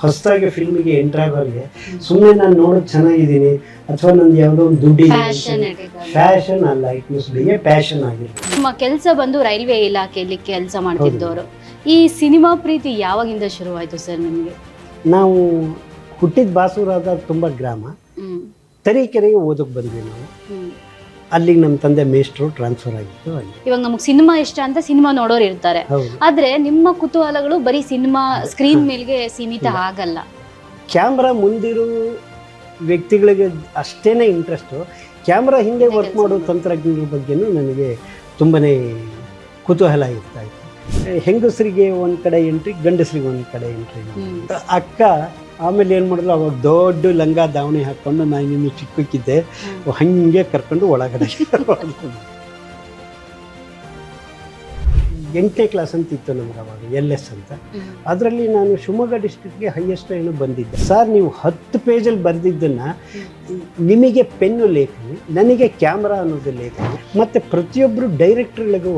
ಹೊಸದಾಗಿ ಫಿಲ್ಮಿಗೆ ಎಂಟ್ರ್ ಆಗೋರಿಗೆ ಸುಮ್ಮನೆ ನಾನು ನೋಡೋದು ಚೆನ್ನಾಗಿದ್ದೀನಿ ಅಥವಾ ನಂದು ಯಾವುದೋ ಒಂದು ದುಡ್ಡಿದೆ. ಫ್ಯಾಷನ್ ಅಲ್ಲ it means be a passion ಆಗಿರ್ಬೇಕು ನಿಮ್ಮ ಕೆಲಸ ಬಂದು ರೈಲ್ವೆ ಇಲಾಖೆಯಲ್ಲಿ ಕೆಲಸ ಮಾಡ್ತಿದ್ದವರು. ಈ ಸಿನಿಮಾ ಪ್ರೀತಿ ಯಾವಾಗಿಂದ ಶುರುವಾಯಿತು ಸರ್ ನಿಮಗೆ? ನಾವು ಹುಟ್ಟಿದ ಬಾಸೂರಾದ ತುಂಬ ಗ್ರಾಮ. ತರೀಕೆರೆಗೆ ಓದಕ್ಕೆ ಬಂದ್ವಿ ನಾವು. ಅಲ್ಲಿಗೆ ನಮ್ಮ ತಂದೆ ಮೇಸ್ಟ್ರು ಟ್ರಾನ್ಸ್ಫರ್ ಆಗಿತ್ತು ಅಲ್ಲಿ. ಇವಾಗ ನಮಗೆ ಸಿನಿಮಾ ಇಷ್ಟ ಅಂತ ಸಿನಿಮಾ ನೋಡೋರು ಇರ್ತಾರೆ. ಹೌದು. ಆದ್ರೆ ನಿಮ್ಮ ಕುತೂಹಲಗಳು ಬರೀ ಸಿನಿಮಾ ಸ್ಕ್ರೀನ್ ಮೇಲ್ಗೆ ಸೀಮಿತ ಆಗಲ್ಲ. ಕ್ಯಾಮ್ರಾ ಮುಂದಿರೋ ವ್ಯಕ್ತಿಗಳಿಗೆ ಅಷ್ಟೇ ಇಂಟ್ರೆಸ್ಟು ಕ್ಯಾಮ್ರಾ ಹಿಂದೆ ವರ್ಕ್ ಮಾಡೋ ತಂತ್ರಜ್ಞರ ಬಗ್ಗೆನೂ ನನಗೆ ತುಂಬಾ ಕುತೂಹಲ ಇರ್ತಾ ಇತ್ತು. ಹೆಂಗಸರಿಗೆ ಒಂದು ಕಡೆ ಎಂಟ್ರಿ ಗಂಡಸರಿಗೆ ಒಂದು ಕಡೆ ಎಂಟ್ರಿ ಹ್ಮ್. ಅಕ್ಕ ಆಮೇಲೆ ಏನು ಮಾಡಿದ್ರು ಅವಾಗ ದೊಡ್ಡ ಲಂಗ ದಾವಣಿ ಹಾಕ್ಕೊಂಡು ನಾನು ಇನ್ನು ಚಿಕ್ಕಿದ್ದೆ ಹಂಗೆ ಕರ್ಕೊಂಡು ಒಳಗಡೆ. ಎಂಟನೇ ಕ್ಲಾಸ್ ಅಂತ ಇತ್ತು ನಮ್ಗೆ ಅವಾಗ ಎಲ್ ಎಸ್ ಅಂತ. ಅದರಲ್ಲಿ ನಾನು ಶಿವಮೊಗ್ಗ ಡಿಸ್ಟ್ರಿಕ್ಟ್ಗೆ ಹೈಯೆಸ್ಟ್ ಏನು ಬಂದಿದ್ದೆ. ಸರ್ ನೀವು ಹತ್ತು ಪೇಜಲ್ಲಿ ಬರೆದಿದ್ದನ್ನು ನಿಮಗೆ ಪೆನ್ನು ಲೇಖನಿ ನನಗೆ ಕ್ಯಾಮ್ರಾ ಅನ್ನೋದು ಲೇಖನಿ ಮತ್ತು ಪ್ರತಿಯೊಬ್ಬರು ಡೈರೆಕ್ಟ್ರ್ಗಳಿಗೂ.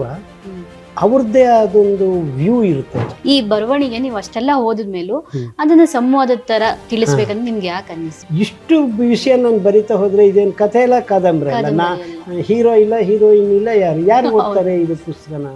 ಅವ್ರದ್ದೇ ಅದೊಂದು ವ್ಯೂ ಇರುತ್ತೆ ಈ ಬರವಣಿಗೆ ನೀವು ಅಷ್ಟೆಲ್ಲ ಓದಿದ್ಮೇಲೂ. ಅದನ್ನ ಸಂವಾದದ ತರ ತಿಳಿಸ್ಬೇಕಂತ ನಿಮ್ಗೆ ಯಾಕೆ ಅನ್ನಿಸ್ತು? ಇಷ್ಟು ವಿಷಯ ನಾನು ಬರಿತಾ ಹೋದ್ರೆ ಇದೇನು ಕಥೆ ಇಲ್ಲ ಕಾದಂಬರಿ ಅಲ್ಲ ನಾ ಕಾದಂಬರಿ ಹೀರೋ ಇಲ್ಲ ಹೀರೋಯಿನ್ ಇಲ್ಲ ಯಾರು? ಯಾರು ಓದ್ತಾರೆ ಇದು ಪುಸ್ತಕನ?